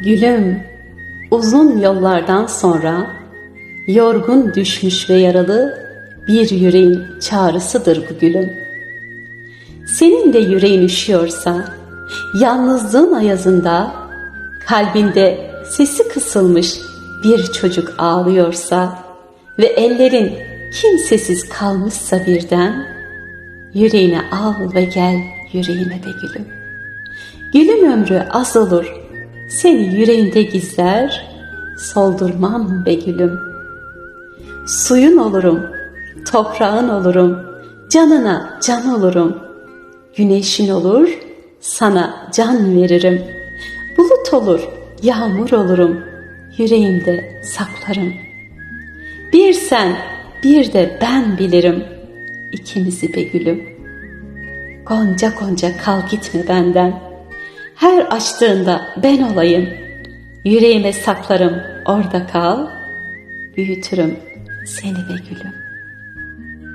Gülüm, uzun yollardan sonra yorgun düşmüş ve yaralı bir yüreğin çağrısıdır bu gülüm. Senin de yüreğin üşüyorsa, yalnızlığın ayazında, kalbinde sesi kısılmış bir çocuk ağlıyorsa ve ellerin kimsesiz kalmışsa birden, yüreğine al ve gel yüreğime de gülüm. Gülüm ömrü az olur, seni yüreğinde gizler, soldurmam be gülüm. Suyun olurum, toprağın olurum, canına can olurum. Güneşin olur, sana can veririm. Bulut olur, yağmur olurum, yüreğimde saklarım. Bir sen, bir de ben bilirim, ikimizi be gülüm. Gonca gonca kal gitme benden. Her açtığında ben olayım. Yüreğime saklarım orada kal. Büyütürüm seni be gülüm.